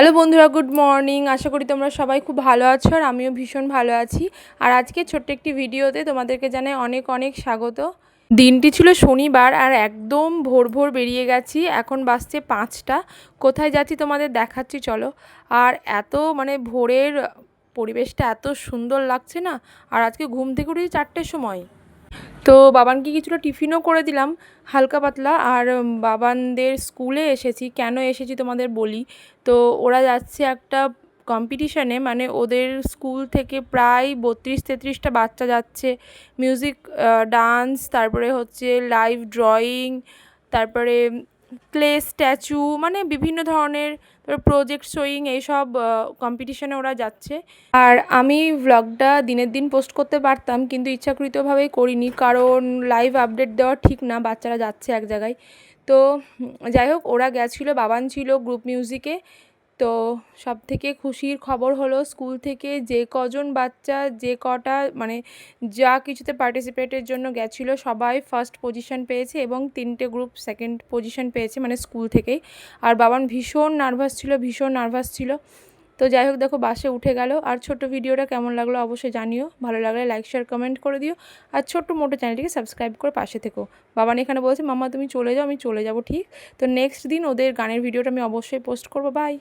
Hello বন্ধুরা, good morning. আশা করি তোমরা সবাই খুব ভালো আছো আর আমিও ভীষণ ভালো আছি। আর আজকে ছোট্ট একটি ভিডিওতে তোমাদেরকে জানাই অনেক অনেক স্বাগত। দিনটি ছিল শনিবার আর একদম ভোর ভোর বেরিয়ে গেছি। এখন বাসছে পাঁচটা। কোথায় যাচ্ছি তোমাদের দেখাচ্ছি, চলো। আর এত মানে ভোরের পরিবেশটা এত সুন্দর লাগছে না? আর আজকে ঘুম থেকে উঠেছি চারটের সময়। তো বাবানকে কিছুটা টিফিনও করে দিলাম, হালকা পাতলা। আর বাবানদের স্কুলে এসেছি। কেন এসেছি তোমাদের বলি? তো ওরা যাচ্ছে একটা কম্পিটিশানে মানে ওদের স্কুল থেকে প্রায় বত্রিশ তেত্রিশটা বাচ্চা যাচ্ছে। মিউজিক ডান্স তারপরে হচ্ছে লাইভ ড্রয়িং তারপরে ক্লে স্ট্যাচু মানে বিভিন্ন ধরনের প্রজেক্ট শোয়িং এইসব কম্পিটিশনে ওরা যাচ্ছে। আর আমি ভ্লগটা দিনের দিন পোস্ট করতে পারতাম, কিন্তু ইচ্ছাকৃতভাবেই করিনি, কারণ লাইভ আপডেট দেওয়া ঠিক না, বাচ্চারা যাচ্ছে এক জায়গায়। তো যাই হোক, ওরা গেছিল, বাবান ছিল গ্রুপ মিউজিকে তো সব থেকে খুশির খবর হলো স্কুল থেকে যে কজন বাচ্চা, যে কটা মানে যা কিছুতে পার্টিসিপেটের জন্য গেছিল, সবাই ফার্স্ট পজিশন পেয়েছে এবং তিনটে গ্রুপ সেকেন্ড পজিশন পেয়েছে মানে স্কুল থেকেই। আর বাবান ভীষণ নার্ভাস ছিল, ভীষণ নার্ভাস ছিল। তো যাই হোক, দেখো বাসে উঠে গেল। আর ছোট্ট ভিডিওটা কেমন লাগল অবশ্যই জানিও। ভালো লাগলে লাইক শেয়ার কমেন্ট করে দিও। আর ছোট্ট মোটো চ্যানেলটিকে সাবস্ক্রাইব করে পাশে থেকো। বাবান এখানে বলছে মামা তুমি চলে যাও, আমি চলে যাব, ঠিক? তো নেক্সট দিন ওদের গানের ভিডিওটা আমি অবশ্যই পোস্ট করব। বাই